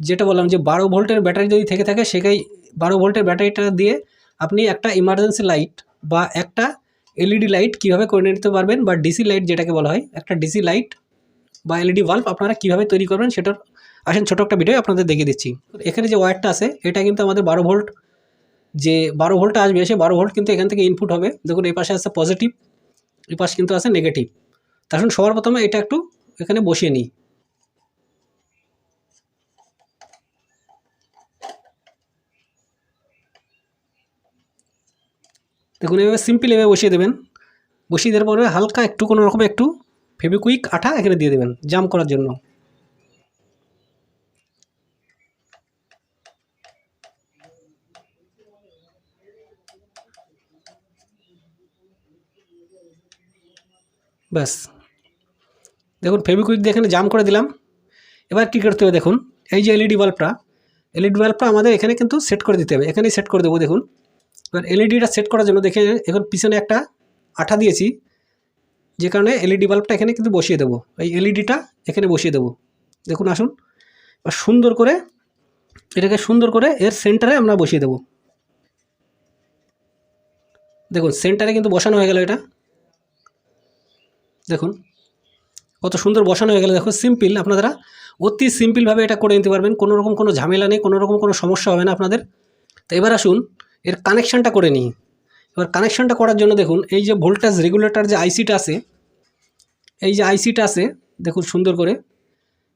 যেটা বললাম যে বারো ভোল্টের ব্যাটারি যদি থেকে থাকে, সেটাই বারো ভোল্টের ব্যাটারিটা দিয়ে আপনি একটা ইমার্জেন্সি লাইট বা একটা এলইডি লাইট কীভাবে করে নিতে পারবেন বা ডিসি লাইট যেটাকে বলা হয়, একটা ডিসি লাইট বা এলইডি বাল্ব আপনারা কীভাবে তৈরি করবেন সেটার আসেন ছোটো একটা ভিডিও আপনাদের দেখিয়ে দিচ্ছি। এখানে যে ওয়্যারটা আছে, এটা কিন্তু আমাদের বারো ভোল্ট, যে বারো ভোল্টটা আসবে, সে বারো ভোল্ট কিন্তু এখান থেকে ইনপুট হবে। দেখুন, এই পাশে আছে পজিটিভ এই পাশে কিন্তু আছে নেগেটিভ তা আসুন সবার প্রথমে এটা একটু এখানে বসিয়ে নিই। দেখুন, এভাবে সিম্পল এভাবে বসিয়ে দেবেন। বসিয়ে দেওয়ার পরে হালকা একটু, কোনো রকম একটু ফেবিকুইক আঠা এখানে দিয়ে দেবেন জাম করার জন্য। ব্যাস। দেখুন ফেবিকুইক দিয়ে এখানে জাম করে দিলাম। এবার কী করতে হবে দেখুন, এই যে এলইডি বাল্বটা এলইডি বাল্বটা আমাদের এখানে কিন্তু সেট করে দিতে হবে। এখানেই সেট করে দেবো, দেখুন। এবার এলইডিটা সেট করার জন্য দেখে এখন পিছনে একটা আঠা দিয়েছি, যে কারণে এলইডি বাল্বটা এখানে কিন্তু বসিয়ে দেবো। এই এলইডিটা এখানে বসিয়ে দেবো। দেখুন, আসুন। এবার সুন্দর করে, এটাকে সুন্দর করে এর সেন্টারে আমরা বসিয়ে দেবো। দেখুন সেন্টারে কিন্তু বসানো হয়ে গেল এটা। দেখুন, কত সুন্দর বসানো হয়ে গেল। দেখো সিম্পল আপনারা অতি সিম্পলভাবে এটা করে নিতে পারবেন। কোনো রকম কোনো ঝামেলা নেই, কোনো রকম কোনো সমস্যা হবে না আপনাদের। তো এবার আসুন এর কানেকশানটা করে নিই। এবার কানেকশানটা করার জন্য দেখুন, এই যে ভোল্টেজ রেগুলেটর যে আইসিটা আছে, এই যে আইসিটা আছে, দেখুন সুন্দর করে,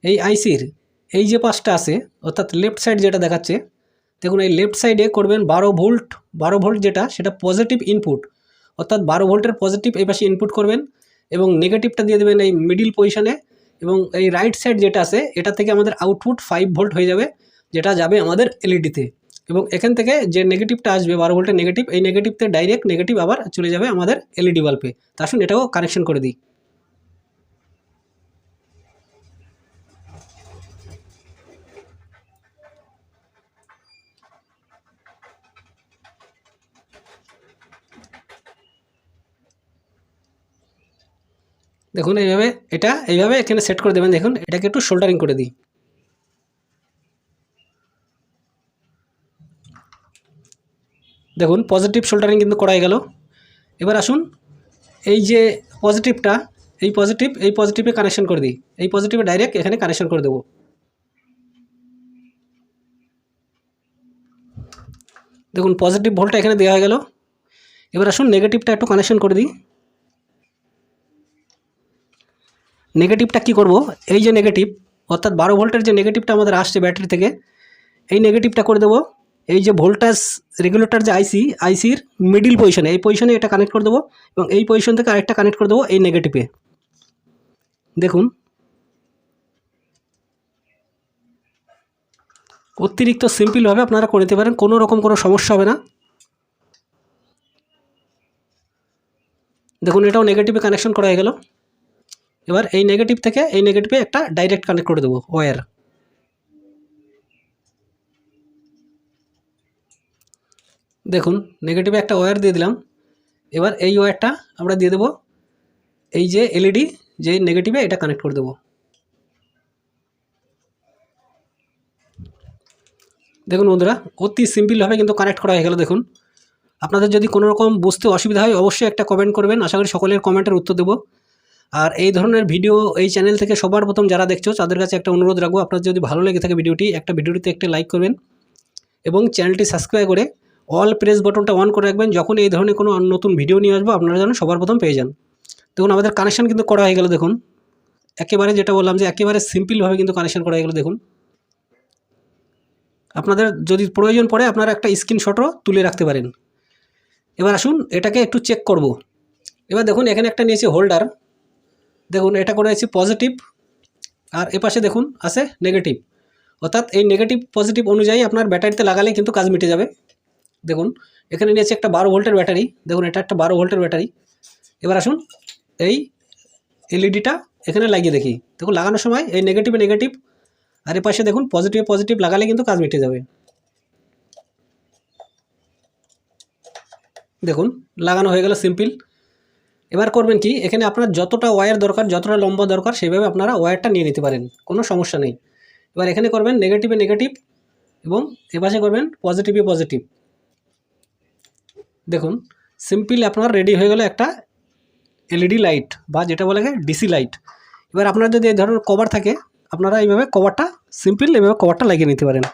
এই আইসির এই যে পাশটা আছে, অর্থাৎ লেফট সাইড যেটা দেখাচ্ছে, দেখুন এই লেফট সাইডে করবেন বারো ভোল্ট বারো ভোল্ট যেটা, সেটা পজিটিভ ইনপুট অর্থাৎ বারো ভোল্টের পজিটিভ এই পাশে ইনপুট করবেন এবং নেগেটিভটা দিয়ে দেবেন এই মিডিল পজিশানে এবং এই রাইট সাইড যেটা আছে, এটা থেকে আমাদের আউটপুট ফাইভ ভোল্ট হয়ে যাবে, যেটা যাবে আমাদের এলইডিতে এবং এখান থেকে যে নেগেটিভটা আসবে, বারো ভোল্টের নেগেটিভ এই নেগেটিভতে ডাইরেক্ট নেগেটিভ আবার চলে যাবে আমাদের এলইডি বাল্বে তা আসুন এটাও কানেকশন করে দিই। দেখুন এইভাবে, এটা এইভাবে এখানে সেট করে দেবেন। দেখুন, এটাকে একটু শোল্ডারিং করে দিই। দেখুন পজিটিভ শোল্ডারিং কিন্তু করাই গেল। এবার আসুন, এই যে পজিটিভটা এই পজিটিভ এই পজিটিভে কানেকশন করে দিই। এই পজিটিভে ডাইরেক্ট এখানে কানেকশন করে দেবো। দেখুন পজিটিভ ভোল্টটা এখানে দেওয়া হয়ে গেল। এবার আসুন নেগেটিভটা একটু কানেকশন করে দিই। নেগেটিভটা কি করব? এই যে নেগেটিভ অর্থাৎ বারো ভোল্টের যে নেগেটিভটা আমাদের আসছে ব্যাটারি থেকে, এই নেগেটিভটা করে দেবো। এই যে ভোল্টেজ রেগুলেটর যে আইসি আইসির মিডিল পজিশনে এই পজিশনে এটা কানেক্ট করে দেবো এবং এই পজিশন থেকে আরেকটা কানেক্ট করে দেবো এই নেগেটিভে দেখুন। অতিরিক্ত সিম্পলভাবে আপনারা করে দিতে পারেন, কোনো রকম কোনো সমস্যা হবে না। দেখুন, এটাও নেগেটিভে কানেকশন করা হয়ে গেল। এবার এই নেগেটিভ থেকে এই নেগেটিভে একটা ডাইরেক্ট কানেক্ট করে দেবো ওয়্যার দেখুন নেগেটিভে একটা ওয়্যার দিয়ে দিলাম। এবার এই ওয়্যারটা আমরা দিয়ে দেবো। এই যে এলইডি যে নেগেটিভে এটা কানেক্ট করে দেবো। দেখুন বন্ধুরা, অতি সিম্পলভাবে কিন্তু কানেক্ট করা হয়ে গেল, দেখুন। আপনাদের যদি কোনো রকম বুঝতে অসুবিধা হয়, অবশ্যই একটা কমেন্ট করবেন। আশা করি সকলের কমেন্টের উত্তর দেবো। আর এই ধরনের ভিডিও এই চ্যানেল থেকে সবার প্রথম যারা দেখছ, তাদের কাছে একটা অনুরোধ রাখব। আপনার যদি ভালো লেগে থাকে ভিডিওটি একটা ভিডিওটিতে একটা লাইক করবেন। এবং চ্যানেলটি সাবস্ক্রাইব করে অল প্রেস বটনটা অন করে রাখবেন। যখন এই ধরনের কোনো নতুন ভিডিও নিয়ে আসব, আপনারা যেন সবার প্রথম পেয়ে যান। দেখুন, আমাদের কানেকশান কিন্তু করা হয়ে গেল, দেখুন। একেবারে যেটা বললাম যে, একেবারে সিম্পলভাবে কিন্তু কানেকশান করা হয়ে গেলো, দেখুন। আপনাদের যদি প্রয়োজন পড়ে, আপনারা একটা স্ক্রিনশটও তুলে রাখতে পারেন। এবার আসুন, এটাকে একটু চেক করব। এবার দেখুন, এখানে একটা নিয়েছি হোল্ডার দেখুন, এটা করে আছে পজিটিভ আর এপাশে দেখুন, আছে নেগেটিভ অর্থাৎ এই নেগেটিভ পজিটিভ অনুযায়ী আপনার ব্যাটারিতে লাগালে কিন্তু কাজ মিটে যাবে। দেখুন, এখানে নিয়েছে একটা বারো ভোল্টের ব্যাটারি। দেখুন, এটা একটা বারো ভোল্টের ব্যাটারি। এবার আসুন, এই এলইডিটা এখানে লাগিয়ে দেখি। দেখুন, লাগানোর সময় এই নেগেটিভে নেগেটিভ আর এ পাশে দেখুন পজিটিভে পজিটিভ লাগালে কিন্তু কাজ মিটে যাবে। দেখুন, লাগানো হয়ে গেল সিম্পল এবার করবেন কি, এখানে আপনার যতটা ওয়্যার দরকার, যতটা লম্বা দরকার, সেভাবে আপনারা ওয়্যারটা নিয়ে নিতে পারেন, কোনো সমস্যা নেই। এবার এখানে করবেন নেগেটিভে নেগেটিভ এবং এপাশে করবেন পজিটিভে পজিটিভ দেখুন সিম্পল আপনার রেডি হয়ে গেল একটা এলইডি লাইট বা যেটা বলে ডিসি লাইট এবার আপনার যদি এই ধরনের কভার থাকে, আপনারা এইভাবে কভারটা সিম্পল এইভাবে কভারটা লাগিয়ে নিতে পারেন।